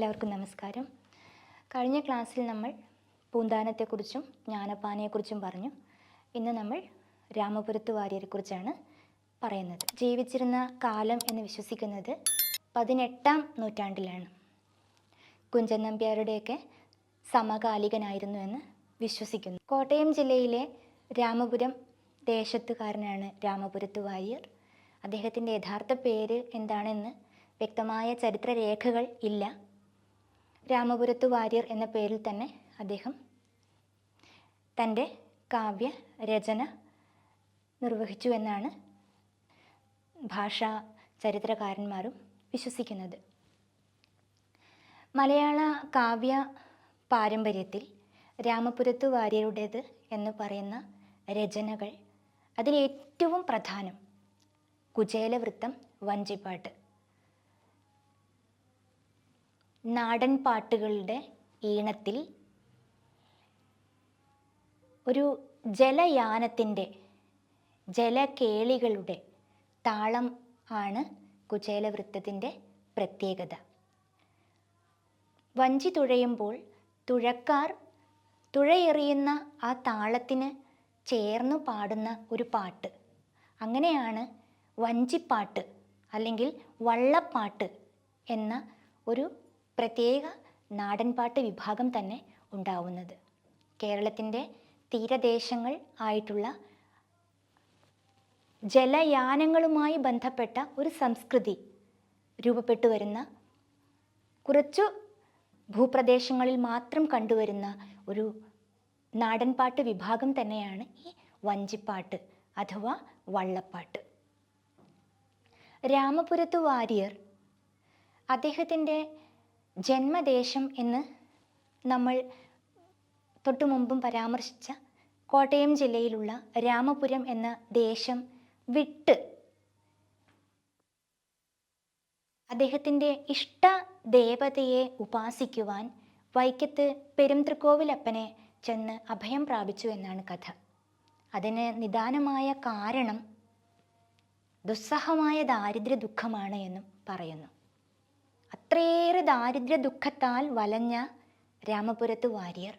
എല്ലാവർക്കും നമസ്കാരം. കഴിഞ്ഞ ക്ലാസ്സിൽ നമ്മൾ പൂന്താനത്തെക്കുറിച്ചും ജ്ഞാനപ്പാനയെക്കുറിച്ചും പറഞ്ഞു. ഇന്ന് നമ്മൾ രാമപുരത്ത് വാര്യരെക്കുറിച്ചാണ് പറയുന്നത്. ജീവിച്ചിരുന്ന കാലം എന്ന് വിശ്വസിക്കുന്നത് പതിനെട്ടാം നൂറ്റാണ്ടിലാണ്. കുഞ്ചൻ നമ്പ്യാരുടെയൊക്കെ സമകാലികനായിരുന്നു എന്ന് വിശ്വസിക്കുന്നു. കോട്ടയം ജില്ലയിലെ രാമപുരം ദേശത്തുകാരനാണ് രാമപുരത്ത് വാര്യർ. അദ്ദേഹത്തിന്റെ യഥാർത്ഥ പേര് എന്താണെന്ന് വ്യക്തമായ ചരിത്രരേഖകൾ ഇല്ല. രാമപുരത്ത് വാര്യർ എന്ന പേരിൽ തന്നെ അദ്ദേഹം തന്റെ കാവ്യ രചന നിർവഹിച്ചു എന്നാണ് ഭാഷാ ചരിത്രകാരന്മാരും വിശ്വസിക്കുന്നത്. മലയാള കാവ്യ പാരമ്പര്യത്തിൽ രാമപുരത്ത് വാര്യരുടേത് എന്ന് പറയുന്ന രചനകൾ അതിലേറ്റവും പ്രധാനം കുചേലവൃത്തം വഞ്ചിപ്പാട്ട്. നാടൻ പാട്ടുകളുടെ ഈണത്തിൽ ഒരു ജലയാനത്തിന്റെ ജലകേളികളുടെ താളം ആണ് കുചേലവൃത്തത്തിന്റെ പ്രത്യേകത. വഞ്ചി തുഴയുമ്പോൾ തുഴക്കാർ തുഴയെറിയുന്ന ആ താളത്തിന് ചേർന്നു പാടുന്ന ഒരു പാട്ട്. അങ്ങനെയാണ് വഞ്ചിപ്പാട്ട് അല്ലെങ്കിൽ വള്ളപ്പാട്ട് എന്ന ഒരു പ്രത്യേക നാടൻപാട്ട് വിഭാഗം തന്നെ ഉണ്ടാവുന്നത്. കേരളത്തിന്റെ തീരദേശങ്ങൾ ആയിട്ടുള്ള ജലയാനങ്ങളുമായി ബന്ധപ്പെട്ട ഒരു സംസ്കൃതി രൂപപ്പെട്ടു വരുന്ന കുറച്ചു ഭൂപ്രദേശങ്ങളിൽ മാത്രം കണ്ടുവരുന്ന ഒരു നാടൻപാട്ട് വിഭാഗം തന്നെയാണ് ഈ വഞ്ചിപ്പാട്ട് അഥവാ വള്ളപ്പാട്ട്. രാമപുരത്ത് വാര്യർ അദ്ദേഹത്തിന്റെ ജന്മദേശം എന്ന് നമ്മൾ തൊട്ടു മുമ്പും പരാമർശിച്ച കോട്ടയം ജില്ലയിലുള്ള രാമപുരം എന്ന ദേശം വിട്ട് അദ്ദേഹത്തിന്റെ ഇഷ്ട ദേവതയെ ഉപാസിക്കുവാൻ വൈക്കത്ത് പെരുംതൃക്കോവിലപ്പനെ ചെന്ന് അഭയം പ്രാപിച്ചു എന്നാണ് കഥ. അതിന് നിദാനമായ കാരണം ദുസ്സഹമായ ദാരിദ്ര്യ ദുഃഖമാണ് എന്നും പറയുന്നു. അത്രയേറെ ദാരിദ്ര്യ ദുഃഖത്താൽ വലഞ്ഞ രാമപുരത്ത് വാര്യർ.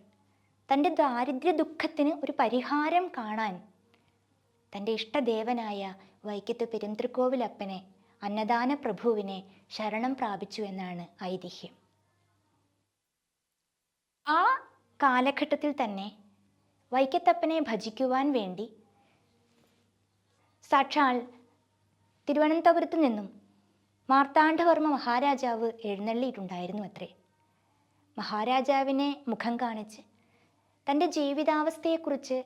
തന്റെ ദാരിദ്ര്യ ദുഃഖത്തിന് ഒരു പരിഹാരം കാണാൻ തന്റെ ഇഷ്ടദേവനായ വൈക്കത്ത് പെരുന്തൃക്കോവിലപ്പനെ അന്നദാന പ്രഭുവിനെ ശരണം പ്രാപിച്ചു എന്നാണ് ഐതിഹ്യം. ആ കാലഘട്ടത്തിൽ തന്നെ വൈക്കത്തപ്പനെ ഭജിക്കുവാൻ വേണ്ടി സാക്ഷാൽ തിരുവനന്തപുരത്ത് നിന്നും മാർത്താണ്ഡവർമ്മ മഹാരാജാവ് എഴുന്നള്ളിയിട്ടുണ്ടായിരുന്നു അത്രേ. മഹാരാജാവിനെ മുഖം കാണിച്ച് തന്റെ ജീവിതാവസ്ഥയെക്കുറിച്ച്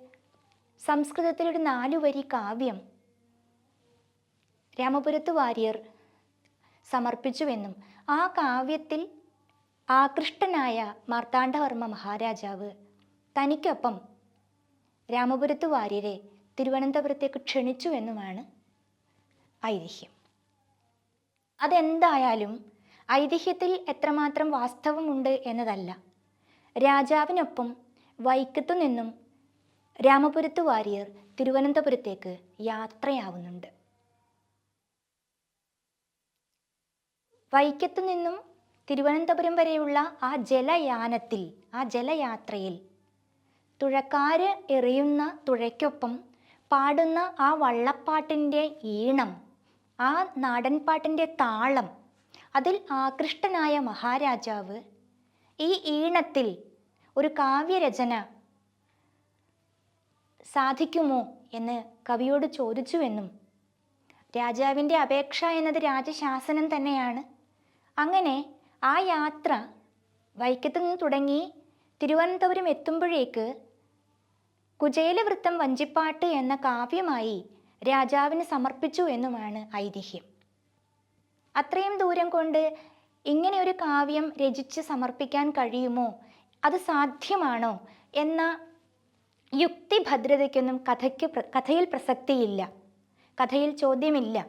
സംസ്കൃതത്തിലൊരു നാലു വരി കാവ്യം രാമപുരത്ത് വാര്യർ സമർപ്പിച്ചുവെന്നും ആ കാവ്യത്തിൽ ആകൃഷ്ടനായ മാർത്താണ്ഡവർമ്മ മഹാരാജാവ് തനിക്കൊപ്പം രാമപുരത്ത് വാര്യരെ തിരുവനന്തപുരത്തേക്ക് ക്ഷണിച്ചുവെന്നുമാണ് ഐതിഹ്യം. അതെന്തായാലും ഐതിഹ്യത്തിൽ എത്രമാത്രം വാസ്തവമുണ്ട് എന്നതല്ല. രാജാവിനൊപ്പം വൈക്കത്തു നിന്നും രാമപുരത്ത് വാര്യർ തിരുവനന്തപുരത്തേക്ക് യാത്രയാവുന്നുണ്ട്. വൈക്കത്തു നിന്നും തിരുവനന്തപുരം വരെയുള്ള ആ ജലയാനത്തിൽ ആ ജലയാത്രയിൽ തുഴക്കാര് എറിയുന്ന തുഴയ്ക്കൊപ്പം പാടുന്ന ആ വള്ളപ്പാട്ടിന്റെ ഈണം ആ നാടൻപാട്ടിന്റെ താളം അതിൽ ആകൃഷ്ടനായ മഹാരാജാവ് ഈ ഈണത്തിൽ ഒരു കാവ്യരചന സാധിക്കുമോ എന്ന് കവിയോട് ചോദിച്ചുവെന്നും രാജാവിന്റെ അപേക്ഷ എന്നത് രാജശാസനം തന്നെയാണ്. അങ്ങനെ ആ യാത്ര വൈക്കത്തു നിന്ന് തുടങ്ങി തിരുവനന്തപുരം എത്തുമ്പോഴേക്ക് കുചേലവൃത്തം വഞ്ചിപ്പാട്ട് എന്ന കാവ്യമായി രാജാവിന് സമർപ്പിച്ചു എന്നുമാണ് ഐതിഹ്യം. അത്രയും ദൂരം കൊണ്ട് ഇങ്ങനെ ഒരു കാവ്യം രചിച്ച് സമർപ്പിക്കാൻ കഴിയുമോ? അത് സാധ്യമാണോ? എന്ന യുക്തിഭദ്രതയ്ക്കൊന്നും കഥയ്ക്ക് കഥയിൽ പ്രസക്തിയില്ല. കഥയിൽ ചോദ്യമില്ല.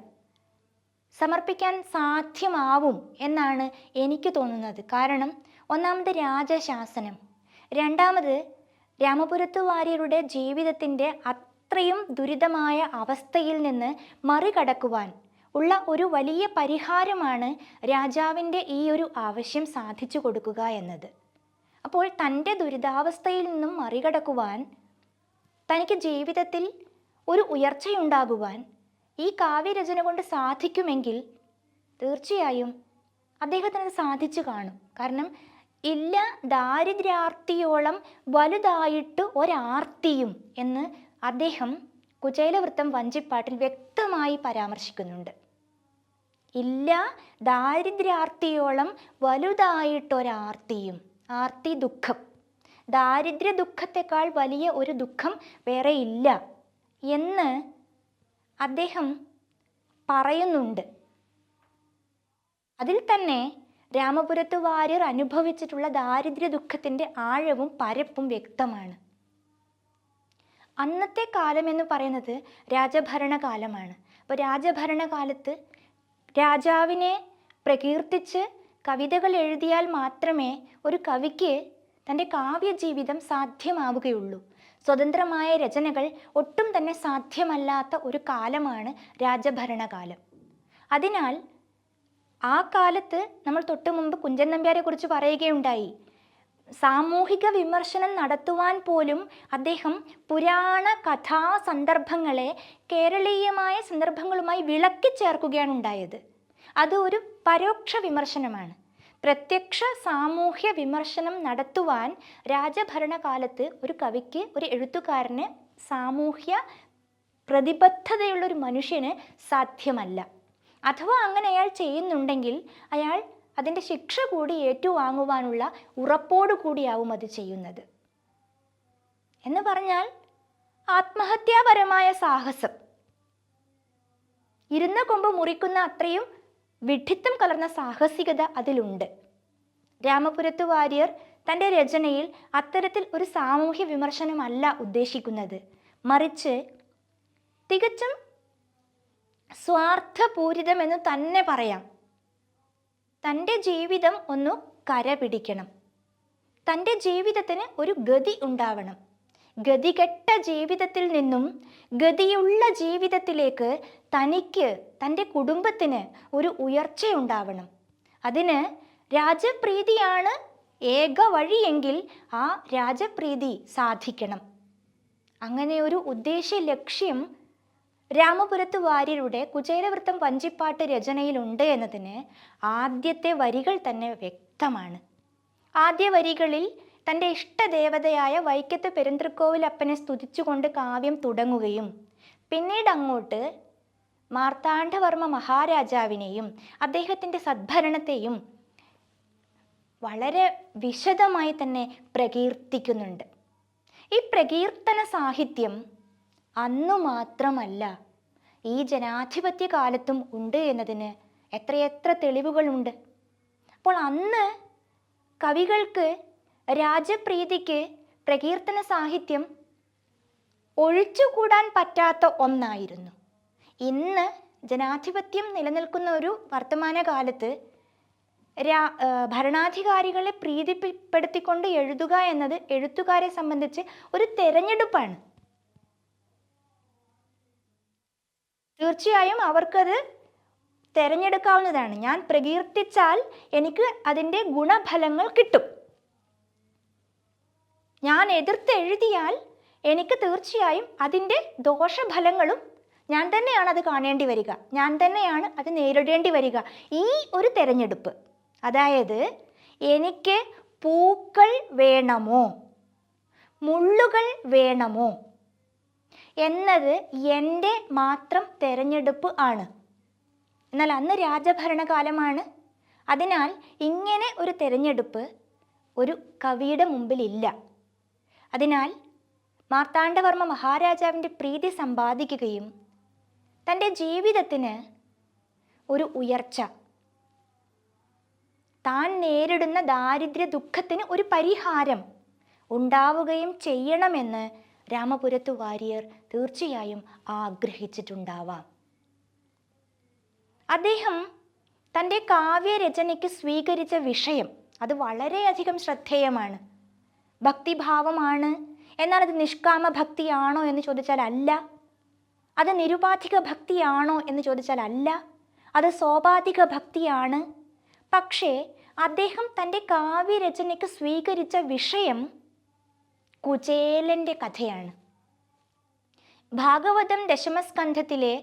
സമർപ്പിക്കാൻ സാധ്യമാവും എന്നാണ് എനിക്ക് തോന്നുന്നത്. കാരണം ഒന്നാമത് രാജശാസനം രണ്ടാമത് രാമപുരത്ത് വാര്യരുടെ ജീവിതത്തിന്റെ അത്രയും ദുരിതമായ അവസ്ഥയിൽ നിന്ന് മറികടക്കുവാൻ ഉള്ള ഒരു വലിയ പരിഹാരമാണ് രാജാവിന്റെ ഈ ഒരു ആവശ്യം സാധിച്ചു കൊടുക്കുക എന്നത്. അപ്പോൾ തന്റെ ദുരിതാവസ്ഥയിൽ നിന്നും മറികടക്കുവാൻ തനിക്ക് ജീവിതത്തിൽ ഒരു ഉയർച്ചയുണ്ടാകുവാൻ ഈ കാവ്യരചന കൊണ്ട് സാധിക്കുമെങ്കിൽ തീർച്ചയായും അദ്ദേഹത്തിന് അത് സാധിച്ചു കാണും. കാരണം ഇല്ല ദാരിദ്ര്യാർത്തിയോളം വലുതായിട്ട് ഒരാർത്തിയും എന്ന് അദ്ദേഹം കുചേലവൃത്തം വഞ്ചിപ്പാട്ടിൽ വ്യക്തമായി പരാമർശിക്കുന്നുണ്ട്. ഇല്ല ദാരിദ്ര്യാർത്തിയോളം വലുതായിട്ടൊരാർത്തിയും ആർത്തി ദുഃഖം. ദാരിദ്ര്യ ദുഃഖത്തെക്കാൾ വലിയ ഒരു ദുഃഖം വേറെ ഇല്ല എന്ന് അദ്ദേഹം പറയുന്നുണ്ട്. അതിൽ തന്നെ രാമപുരത്ത് വാര്യർ അനുഭവിച്ചിട്ടുള്ള ദാരിദ്ര്യ ദുഃഖത്തിന്റെ ആഴവും പരപ്പും വ്യക്തമാണ്. അന്നത്തെ കാലം എന്ന് പറയുന്നത് രാജഭരണകാലമാണ്. അപ്പോൾ രാജഭരണകാലത്ത് രാജാവിനെ പ്രകീർത്തിച്ച് കവിതകൾ എഴുതിയാൽ മാത്രമേ ഒരു കവിക്ക് തന്റെ കാവ്യജീവിതം സാധ്യമാവുകയുള്ളൂ. സ്വതന്ത്രമായ രചനകൾ ഒട്ടും തന്നെ സാധ്യമല്ലാത്ത ഒരു കാലമാണ് രാജഭരണകാലം. അതിനാൽ ആ കാലത്ത് നമ്മൾ തൊട്ടു മുമ്പ് കുഞ്ചൻ നമ്പ്യാരെ കുറിച്ച് പറയുകയുണ്ടായി. സാമൂഹിക വിമർശനം നടത്തുവാൻ പോലും അദ്ദേഹം പുരാണ കഥാ സന്ദർഭങ്ങളെ കേരളീയമായ സന്ദർഭങ്ങളുമായി വിളക്കി ചേർക്കുകയാണ് ഉണ്ടായത്. അത് ഒരു പരോക്ഷ വിമർശനമാണ്. പ്രത്യക്ഷ സാമൂഹ്യ വിമർശനം നടത്തുവാൻ രാജഭരണകാലത്ത് ഒരു കവിക്ക് ഒരു എഴുത്തുകാരന് സാമൂഹ്യ പ്രതിബദ്ധതയുള്ള ഒരു മനുഷ്യന് സാധ്യമല്ല. അഥവാ അങ്ങനെ അയാൾ ചെയ്യുന്നുണ്ടെങ്കിൽ അയാൾ അതിന്റെ ശിക്ഷ കൂടി ഏറ്റുവാങ്ങുവാനുള്ള ഉറപ്പോടു കൂടിയാവും അത് ചെയ്യുന്നത്. എന്ന് പറഞ്ഞാൽ ആത്മഹത്യാപരമായ സാഹസം. ഇരുന്ന കൊമ്പ് മുറിക്കുന്ന അത്രയും വിഡ്ഢിത്തം കലർന്ന സാഹസികത അതിലുണ്ട്. രാമപുരത്ത് വാര്യർ തന്റെ രചനയിൽ അത്തരത്തിൽ ഒരു സാമൂഹ്യ വിമർശനമല്ല ഉദ്ദേശിക്കുന്നത്. മറിച്ച് തികച്ചും സ്വാർത്ഥപൂരിതമെന്ന് തന്നെ പറയാം. തന്റെ ജീവിതം ഒന്ന് കര പിടിക്കണം തന്റെ ജീവിതത്തിന് ഒരു ഗതി ഉണ്ടാവണം. ഗതികെട്ട ജീവിതത്തിൽ നിന്നും ഗതിയുള്ള ജീവിതത്തിലേക്ക് തനിക്ക് തന്റെ കുടുംബത്തിന് ഒരു ഉയർച്ച ഉണ്ടാവണം. അതിന് രാജപ്രീതിയാണ് ഏക വഴിയെങ്കിൽ ആ രാജപ്രീതി സാധിക്കണം. അങ്ങനെ ഒരു ഉദ്ദേശ ലക്ഷ്യം രാമപുരത്ത് വാര്യരുടെ കുചേരവൃത്തം വഞ്ചിപ്പാട്ട് രചനയിലുണ്ട് എന്നതിന് ആദ്യത്തെ വരികൾ തന്നെ വ്യക്തമാണ്. ആദ്യ വരികളിൽ തന്റെ ഇഷ്ടദേവതയായ വൈക്കത്ത് പെരുന്തൃക്കോവിലപ്പനെ സ്തുതിച്ചുകൊണ്ട് കാവ്യം തുടങ്ങുകയും പിന്നീട് അങ്ങോട്ട് മാർത്താണ്ഡവർമ്മ മഹാരാജാവിനെയും അദ്ദേഹത്തിന്റെ സദ്ഭരണത്തെയും വളരെ വിശദമായി തന്നെ പ്രകീർത്തിക്കുന്നുണ്ട്. ഈ പ്രകീർത്തന സാഹിത്യം അന്നു മാത്രമല്ല ഈ ജനാധിപത്യ കാലത്തും ഉണ്ട് എന്നതിന് എത്രയെത്ര തെളിവുകളുണ്ട്. അപ്പോൾ അന്ന് കവികൾക്ക് രാജപ്രീതിക്ക് പ്രകീർത്തന സാഹിത്യം ഒഴിച്ചുകൂടാൻ പറ്റാത്ത ഒന്നായിരുന്നു. ഇന്ന് ജനാധിപത്യം നിലനിൽക്കുന്ന ഒരു വർത്തമാനകാലത്ത് രാ ഭരണാധികാരികളെ പ്രീതിപ്പെടുത്തിക്കൊണ്ട് എഴുതുക എന്നത് എഴുത്തുകാരെ സംബന്ധിച്ച് ഒരു തെരഞ്ഞെടുപ്പാണ്. തീർച്ചയായും അവർക്കത് തിരഞ്ഞെടുക്കാവുന്നതാണ്. ഞാൻ പ്രകീർത്തിച്ചാൽ എനിക്ക് അതിന്റെ ഗുണഫലങ്ങൾ കിട്ടും. ഞാൻ എതിർത്ത് എഴുതിയാൽ എനിക്ക് തീർച്ചയായും അതിന്റെ ദോഷഫലങ്ങളും ഞാൻ തന്നെയാണ് അത് കാണേണ്ടി വരിക. ഞാൻ തന്നെയാണ് അത് നേരിടേണ്ടി വരിക. ഈ ഒരു തിരഞ്ഞെടുപ്പ് അതായത് എനിക്ക് പൂക്കൾ വേണമോ? മുള്ളുകൾ വേണമോ? എന്നത് എന്റെ മാത്രം തെരഞ്ഞെടുപ്പ് ആണ്. എന്നാൽ അന്ന് രാജഭരണകാലമാണ്. അതിനാൽ ഇങ്ങനെ ഒരു തെരഞ്ഞെടുപ്പ് ഒരു കവിയുടെ മുമ്പിലില്ല. അതിനാൽ മാർത്താണ്ഡവർമ്മ മഹാരാജാവിന്റെ പ്രീതി സമ്പാദിക്കുകയും തന്റെ ജീവിതത്തിന് ഒരു ഉയർച്ച താൻ നേരിടുന്ന ദാരിദ്ര്യ ദുഃഖത്തിന് ഒരു പരിഹാരം ഉണ്ടാവുകയും ചെയ്യണമെന്ന് രാമപുരത്തു വാര്യർ തീർച്ചയായും ആഗ്രഹിച്ചിട്ടുണ്ടാവാം. അദ്ദേഹം തന്റെ കാവ്യരചനയ്ക്ക് സ്വീകരിച്ച വിഷയം അത് വളരെയധികം ശ്രദ്ധേയമാണ്. ഭക്തിഭാവമാണ് എന്നാൽ അത് നിഷ്കാമ ഭക്തിയാണോ എന്ന് ചോദിച്ചാൽ അല്ല അത് നിരുപാധിക ഭക്തിയാണോ എന്ന് ചോദിച്ചാൽ അല്ല അത് സോപാധിക ഭക്തിയാണ്. പക്ഷേ അദ്ദേഹം തന്റെ കാവ്യരചനയ്ക്ക് സ്വീകരിച്ച വിഷയം കുചേലന്റെ കഥയാണ്. ഭാഗവതം ദശമസ്കന്ധത്തിലെ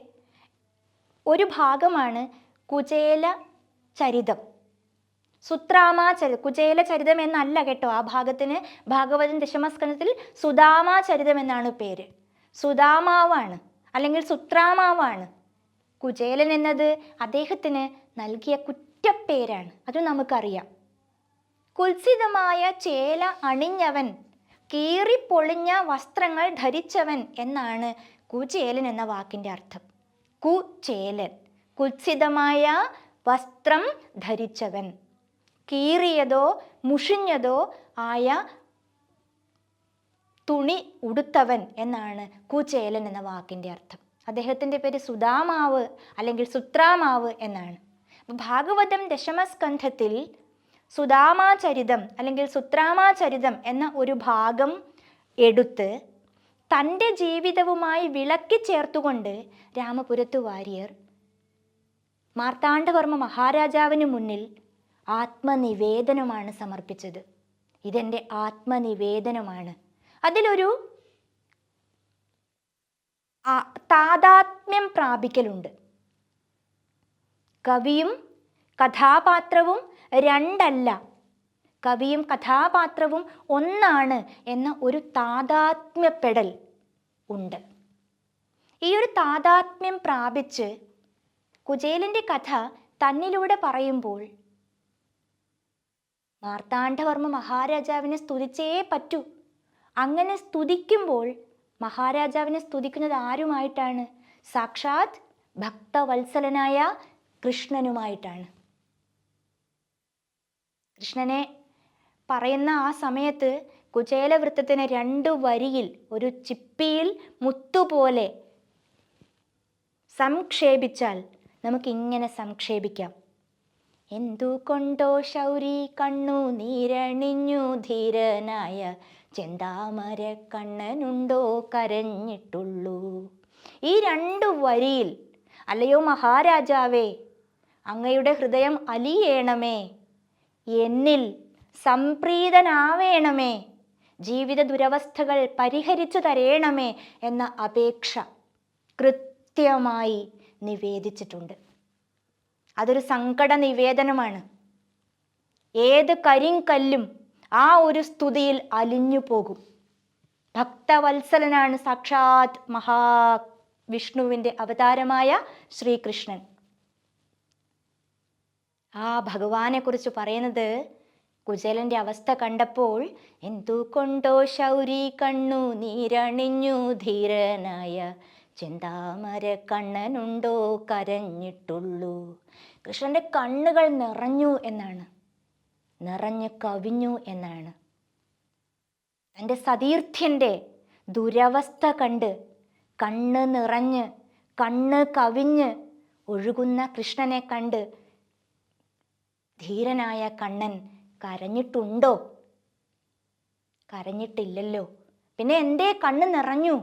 ഒരു ഭാഗമാണ് കുചേല ചരിതം. സുത്രാമാചരി കുചേല ചരിതം എന്നല്ല കേട്ടോ ആ ഭാഗത്തിന് ഭാഗവതം ദശമസ്കന്ധത്തിൽ സുദാമാ ചരിതം എന്നാണ് പേര്. സുദാമാവാണ് അല്ലെങ്കിൽ സുത്രാമാവാണ്. കുചേലൻ എന്നത് അദ്ദേഹത്തിന് നൽകിയ കുറ്റപ്പേരാണ് അത് നമുക്കറിയാം. കുൽസിതമായ ചേല അണിഞ്ഞവൻ കീറിപ്പൊളിഞ്ഞ വസ്ത്രങ്ങൾ ധരിച്ചവൻ എന്നാണ് കുചേലൻ എന്ന വാക്കിന്റെ അർത്ഥം. കുചേലൻ കുത്സിതമായ വസ്ത്രം ധരിച്ചവൻ. കീറിയതോ മുഷിഞ്ഞതോ ആയ തുണി ഉടുത്തവൻ എന്നാണ് കുചേലൻ എന്ന വാക്കിന്റെ അർത്ഥം. അദ്ദേഹത്തിന്റെ പേര് സുധാമാവ് അല്ലെങ്കിൽ സുത്രാമാവ് എന്നാണ്. ഭാഗവതം ദശമസ്കന്ധത്തിൽ സുധാമാചരിതം അല്ലെങ്കിൽ സുത്രാമാചരിതം എന്ന ഒരു ഭാഗം എടുത്ത് തന്റെ ജീവിതവുമായി വിളക്കി ചേർത്തുകൊണ്ട് രാമപുരത്തു വാര്യർ മാർത്താണ്ഡവർമ്മ മഹാരാജാവിന് മുന്നിൽ ആത്മനിവേദനമാണ് സമർപ്പിച്ചത്. ഇതെന്റെ ആത്മനിവേദനമാണ്. അതിലൊരു താതാത്മ്യം പ്രാപിക്കലുണ്ട്. കവിയും കഥാപാത്രവും രണ്ടല്ല. കവിയും കഥാപാത്രവും ഒന്നാണ് എന്ന ഒരു താതാത്മ്യപ്പെടൽ ഉണ്ട്. ഈ ഒരു താതാത്മ്യം പ്രാപിച്ച് കുചേലിന്റെ കഥ തന്നിലൂടെ പറയുമ്പോൾ മാർത്താണ്ഡവർമ്മ മഹാരാജാവിനെ സ്തുതിച്ചേ പറ്റൂ. അങ്ങനെ സ്തുതിക്കുമ്പോൾ മഹാരാജാവിനെ സ്തുതിക്കുന്നത് ആരുമായിട്ടാണ്? സാക്ഷാത് ഭക്തവത്സലനായ കൃഷ്ണനുമായിട്ടാണ്. കൃഷ്ണനെ പറയുന്ന ആ സമയത്ത് കുചേലവൃത്തത്തിന് രണ്ട് വരിയിൽ ഒരു ചിപ്പിയിൽ മുത്തുപോലെ സംക്ഷേപിച്ചാൽ നമുക്കിങ്ങനെ സംക്ഷേപിക്കാം. എന്തുകൊണ്ടോ ശൗരി കണ്ണു നീരണിഞ്ഞു ധീരനായ ചെന്താമര കണ്ണനുണ്ടോ കരഞ്ഞിട്ടുള്ളൂ. ഈ രണ്ടു വരിയിൽ അല്ലയോ മഹാരാജാവേ അങ്ങയുടെ ഹൃദയം അലിയേണമേ. എന്നിൽ സംപ്രീതനാവേണമേ. ജീവിത ദുരവസ്ഥകൾ പരിഹരിച്ചു തരേണമേ എന്ന അപേക്ഷ കൃത്യമായി നിവേദിച്ചിട്ടുണ്ട്. അതൊരു സങ്കട നിവേദനമാണ് ഏത് കരിങ്കല്ലും ആ ഒരു സ്തുതിയിൽ അലിഞ്ഞു പോകും. ഭക്തവത്സലനാണ് സാക്ഷാത് മഹാവിഷ്ണുവിന്റെ അവതാരമായ ശ്രീകൃഷ്ണൻ. ആ ഭഗവാനെ കുറിച്ച് പറയുന്നത് കുചേലന്റെ അവസ്ഥ കണ്ടപ്പോൾ എന്തുകൊണ്ടോ ശൗരി കണ്ണു നീരണിഞ്ഞു ധീരനായ ചിന്താമര കണ്ണനുണ്ടോ കരഞ്ഞിട്ടുള്ളൂ. കൃഷ്ണന്റെ കണ്ണുകൾ നിറഞ്ഞു എന്നാണ്. നിറഞ്ഞു കവിഞ്ഞു എന്നാണ്. തന്റെ സതീർത്ഥ്യന്റെ ദുരവസ്ഥ കണ്ട് കണ്ണ് നിറഞ്ഞ് കണ്ണ് കവിഞ്ഞ് ഒഴുകുന്ന കൃഷ്ണനെ കണ്ട് ധീരനായ കണ്ണൻ കരഞ്ഞിട്ടുണ്ടോ? കരഞ്ഞിട്ടില്ലല്ലോ. പിന്നെ എന്തേ കണ്ണ് നിറഞ്ഞു?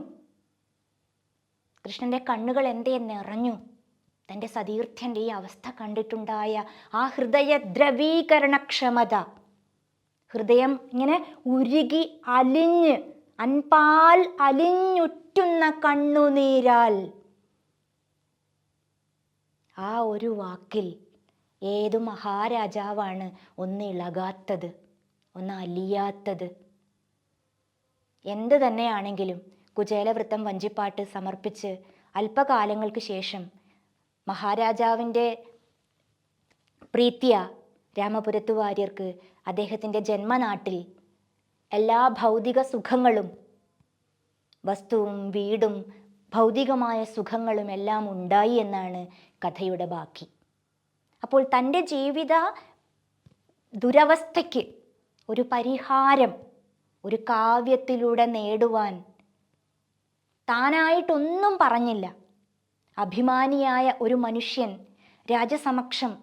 കൃഷ്ണന്റെ കണ്ണുകൾ എന്തേ നിറഞ്ഞു? തന്റെ സതീർത്ഥ്യന്റെ ഈ അവസ്ഥ കണ്ടിട്ടുണ്ടായ ആ ഹൃദയ ദ്രവീകരണക്ഷമത ഹൃദയം ഇങ്ങനെ ഉരുകി അലിഞ്ഞ് അൻപാൽ അലിഞ്ഞുറ്റുന്ന കണ്ണുനീരാൽ. ആ ഒരു വാക്കിൽ ഏതു മഹാരാജാവാണ് ഒന്ന് ഇളകാത്തത് ഒന്ന് അലിയാത്തത്? എന്ത് തന്നെയാണെങ്കിലും കുചേലവൃത്തം വഞ്ചിപ്പാട്ട് സമർപ്പിച്ച് അല്പകാലങ്ങൾക്ക് ശേഷം മഹാരാജാവിന്റെ പ്രീത്യ രാമപുരത്തു വാര്യർക്ക് അദ്ദേഹത്തിന്റെ ജന്മനാട്ടിൽ എല്ലാ ഭൗതിക സുഖങ്ങളും വസ്തുവും വീടും ഭൗതികമായ സുഖങ്ങളും എല്ലാം ഉണ്ടായി എന്നാണ് കഥയുടെ ബാക്കി. അപ്പോൾ തന്റെ ജീവിത ദുരവസ്ഥയ്ക്ക് ഒരു പരിഹാരം ഒരു കാവ്യത്തിലൂടെ നേടുവാൻ താനായിട്ടൊന്നും പറഞ്ഞില്ല. അഭിമാനിയായ ഒരു മനുഷ്യൻ രാജസമക്ഷം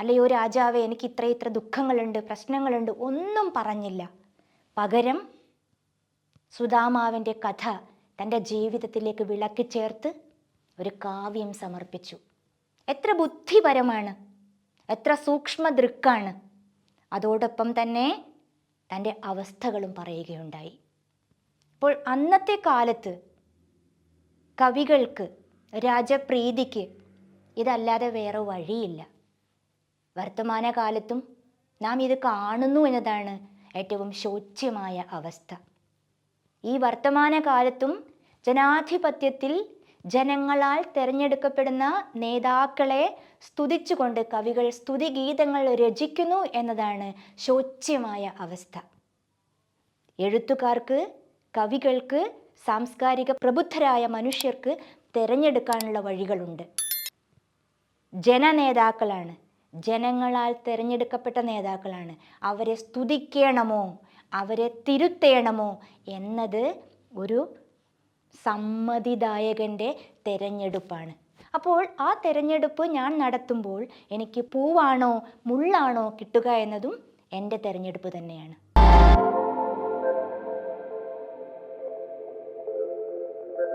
അല്ലയോ രാജാവേ എനിക്ക് ഇത്ര ഇത്ര ദുഃഖങ്ങളുണ്ട് പ്രശ്നങ്ങളുണ്ട് ഒന്നും പറഞ്ഞില്ല. പകരം സുധാമാവിന്റെ കഥ തന്റെ ജീവിതത്തിലേക്ക് വിളക്കി ചേർത്ത് ഒരു കാവ്യം സമർപ്പിച്ചു. എത്ര ബുദ്ധിപരമാണ് എത്ര സൂക്ഷ്മ ദൃക്കാണ് അതോടൊപ്പം തന്നെ തന്റെ അവസ്ഥകളും പറയുകയുണ്ടായി. അപ്പോൾ അന്നത്തെ കാലത്ത് കവികൾക്ക് രാജപ്രീതിക്ക് ഇതല്ലാതെ വേറെ വഴിയില്ല. വർത്തമാനകാലത്തും നാം ഇത് കാണുന്നു എന്നതാണ് ഏറ്റവും ശോച്യമായ അവസ്ഥ. ഈ വർത്തമാനകാലത്തും ജനാധിപത്യത്തിൽ ജനങ്ങളാൽ തിരഞ്ഞെടുക്കപ്പെടുന്ന നേതാക്കളെ സ്തുതിച്ചുകൊണ്ട് കവികൾ സ്തുതിഗീതങ്ങൾ രചിക്കുന്നു എന്നതാണ് ശോച്യമായ അവസ്ഥ. എഴുത്തുകാർക്ക് കവികൾക്ക് സാംസ്കാരിക പ്രബുദ്ധരായ മനുഷ്യർക്ക് തിരഞ്ഞെടുക്കാനുള്ള വഴികളുണ്ട്. ജനനേതാക്കളാണ്. ജനങ്ങളാൽ തിരഞ്ഞെടുക്കപ്പെട്ട നേതാക്കളാണ്. അവരെ സ്തുതിക്കണമോ? അവരെ തിരുത്തേണമോ? എന്നത് ഒരു സമ്മതിദായകന്റെ തെരഞ്ഞെടുപ്പാണ്. അപ്പോൾ ആ തെരഞ്ഞെടുപ്പ് ഞാൻ നടത്തുമ്പോൾ എനിക്ക് പൂവാണോ മുള്ളാണോ കിട്ടുക എന്നതും എന്റെ തെരഞ്ഞെടുപ്പ് തന്നെയാണ്.